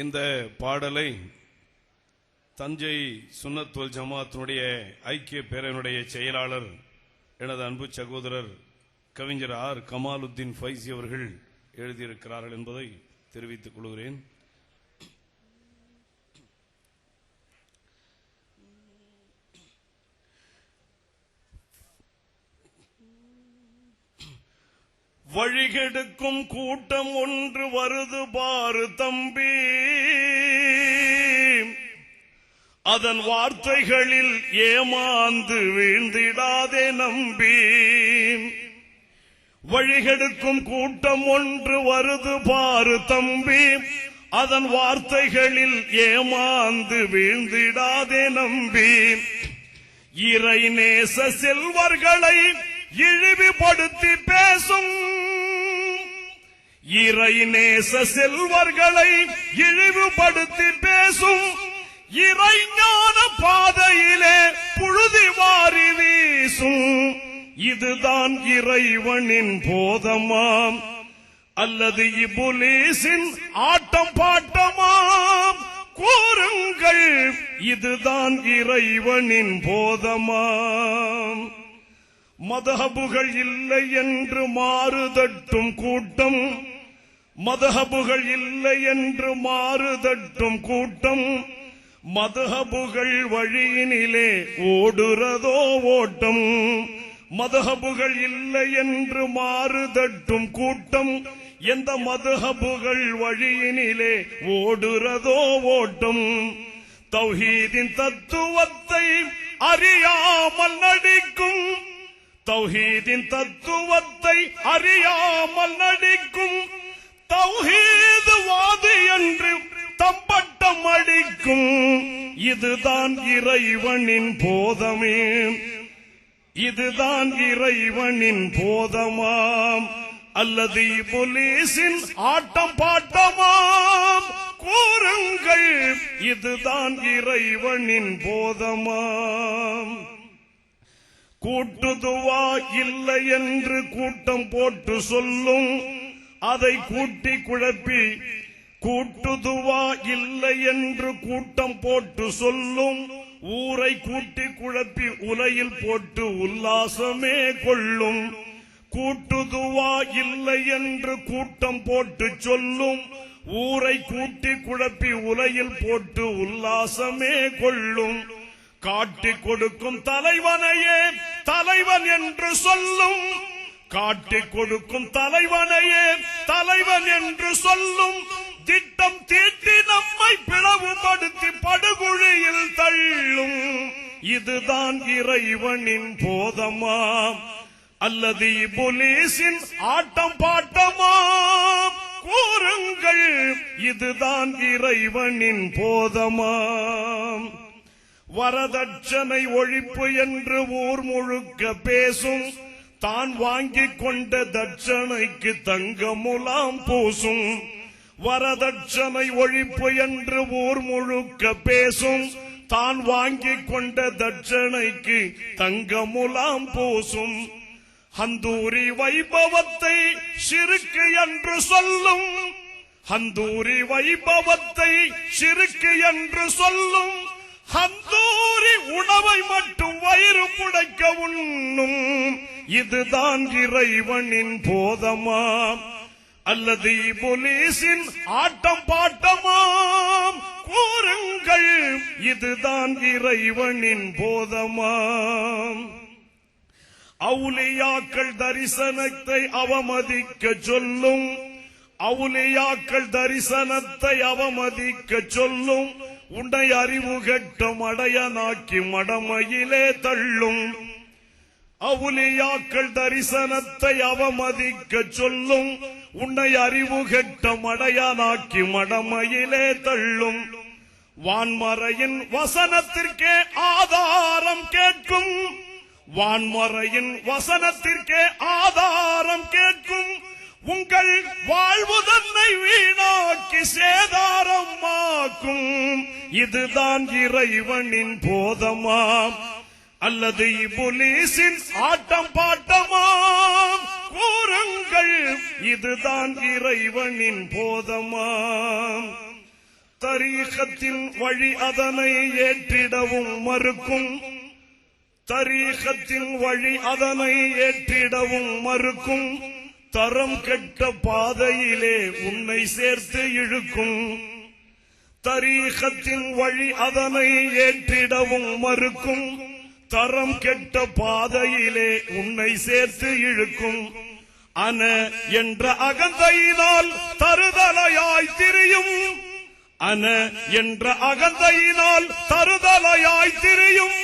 இந்த பாடலை தஞ்சை சுன்னத்துவல் ஜமாத்தினுடைய ஐக்கிய பேரனுடைய செயலாளர் எனது அன்பு சகோதரர் கவிஞர் ஆர் கமாலுத்தீன் ஃபைசி அவர்கள் எழுதியிருக்கிறார்கள் என்பதை தெரிவித்துக் கொள்கிறேன். வழிகெடுக்கும் கூட்டம் ஒன்று வருது பாரு தம்பி. அதன் வார்த்தைகளில் ஏமாந்து வீழ்ந்திடாதே நம்பி. வழிகெடுக்கும் கூட்டம் ஒன்று வருது பாரு தம்பி. அதன் வார்த்தைகளில் ஏமாந்து வீழ்ந்திடாதே நம்பி. இறை நேச செல்வர்களை இழிவுபடுத்தி பேசும் இறை நேச செல்வர்களை இழிவுபடுத்தி பேசும் இறைஞான பாதையிலே புழுதி வாரி வீசும். இதுதான் இறைவனின் போதமாம். அல்லது இபுலீசின் ஆட்டம் பாட்டமாம். கூறுங்கள் இதுதான் இறைவனின் போதமாம். மதஹபுகள் இல்லை என்று மாறுதட்டும் கூட்டம். மதஹபுகள் இல்லை என்று மாறுதட்டும் கூட்டம். மதஹபுகள் வழியினிலே ஓடுறதோ ஓட்டம். மதஹபுகள் இல்லை என்று மாறுதட்டும் கூட்டம். எந்த மதுஹபுகள் வழியினிலே ஓடுறதோ ஓட்டம். தௌஹீதின் தத்துவத்தை அறியாமல் நடிக்கும் தௌஹீதின் தத்துவத்தை அறியாமல் நடிக்கும் தௌஹீது வாதி என்று தம்பட்டம் அடிக்கும். இதுதான் இறைவனின் போதமே. இதுதான் இறைவனின் போதமாம். அல்லது போலீசின் ஆட்டம் பாட்டமாம். கூறுங்கள் இதுதான் இறைவனின் போதமாம். கூட்டுதுவா இல்லை என்று கூட்டம் போட்டு சொல்லும். அதை கூட்டி குழப்பி கூட்டுதுவா இல்லை என்று கூட்டம் போட்டு சொல்லும். ஊரை கூட்டி குழப்பி உலையில் போட்டு உல்லாசமே கொள்ளும். கூட்டுதுவா இல்லை என்று கூட்டம் போட்டு சொல்லும். ஊரை கூட்டி குழப்பி உலையில் போட்டு உல்லாசமே கொள்ளும். காட்டி கொடுக்கும் தலைவனையே தலைவன் என்று சொல்லும். காட்டி கொடுக்கும் தலைவனையே தலைவன் என்று சொல்லும். திட்டம் தீட்டி நம்மை பிளவுபடுத்தி படுகுழியில் தள்ளும். இதுதான் இறைவனின் போதமாம் அல்லது இபுலீசின் ஆட்டம் பாட்டமாம் கூறுங்கள் இதுதான் இறைவனின் போதமாம் வரதட்சணை ஒழிப்பு என்று ஊர் முழுக்க பேசும். தான் வாங்கிக் கொண்ட தட்சணைக்கு தங்கமுலாம் பூசும். வரதட்சணை ஒழிப்பு என்று ஊர் முழுக்க பேசும். தான் வாங்கி கொண்ட தட்சணைக்கு தங்கமுலாம் பூசும். ஹந்தூரி வைபவத்தை சிறுக்கு என்று சொல்லும். ஹந்தூரி வைபவத்தை சிறுக்கு என்று சொல்லும். ஹந்தூரி உணவை மட்டும் வயிறு முடைக்க உண்ணும். இதுதான் இறைவனின் போதமாம் அல்லது போலீசின் ஆட்டம் பாட்டமாம் கூறுங்கள் இதுதான் இறைவனின் போதமாம் அவுலியாக்கள் தரிசனத்தை அவமதிக்க சொல்லும். அவுலியாக்கள் தரிசனத்தை அவமதிக்க சொல்லும். உன்னை அறிவு கெட்ட மடையனாக்கி மடமையிலே தள்ளும். அவுலியாக்கள் தரிசனத்தை அவமதிக்க சொல்லும். உன்னை அறிவு கெட்ட மடையனாக்கி மடமையிலே தள்ளும். வான்மறையின் வசனத்திற்கே ஆதாரம் கேட்கும். வான்மறையின் வசனத்திற்கே ஆதாரம் கேட்கும். உங்கள் வாழ்வு தன்னை வீணாக்கி சேதாரமாக்கும் இதுதான் இறைவனின் போதமாம். அல்லது இபுலீசின் ஆட்டம் பாட்டமாம். கூறுங்கள் இதுதான் இறைவனின் போதமாம். தரீகத்தின் வழி அதனை ஏற்றிடவும் மறுக்கும். தரீகத்தின் வழி அதனை ஏற்றிடவும் மறுக்கும். தரம் கெட்ட பாதையிலே உன்னை சேர்த்து இழுக்கும். தரீகத்தின் வழி அதனை ஏற்றிடவும் மறுக்கும். தரம் கெட்ட பாதையிலே உன்னை சேர்த்து இழுக்கும். அன என்ற அகந்தையினால் தருதலையாய் திரியும். அன என்ற அகந்தையினால் தருதலையாய் திரியும்.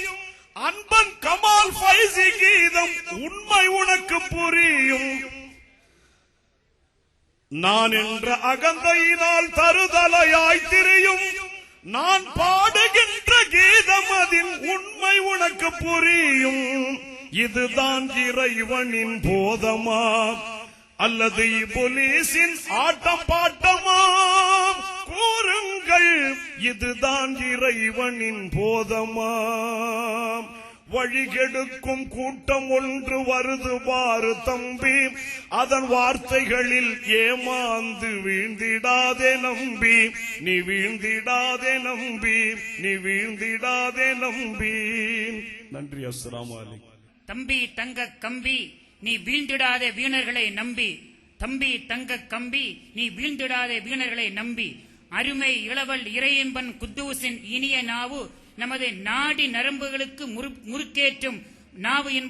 அன்பன் கமால் பைசி கீதம் உண்மை உனக்கு புரியும். நான் என்ற அகந்தையினால் தருதலையாய் திரியும். நான் பாடுகின்ற கீதம் அதின் உண்மை உனக்கு புரியும். இதுதான் இறைவனின் போதமா? அல்லது இபுலீசின் ஆட்டம் பாட்டமா? கூறுங்கள் இதுதான் இறைவனின் போதமா? வழிகெடுக்கும் கூட்டம் ஒன்று வருது பாரு தம்பி. அதன் வார்த்தைகளில் ஏமாந்து வீழ்ந்திடாதே நம்பி. நீ வீழ்ந்திடாதே நம்பி. நீ வீழ்ந்திடாதே நம்பி. நன்றி அஸ்ஸலாமு அலைக்கும் தம்பி தங்க கம்பி நீ வீழ்ந்திடாத வீணர்களை நம்பி. தம்பி தங்க கம்பி நீ வீழ்ந்திடாத வீணர்களை நம்பி. அருமை இளவல் இறையன்பன் குத்தூசின் இனிய நாவு நமது நாடி நரம்புகளுக்கு முறு- முறுக்கேற்றும் நாவு என்பது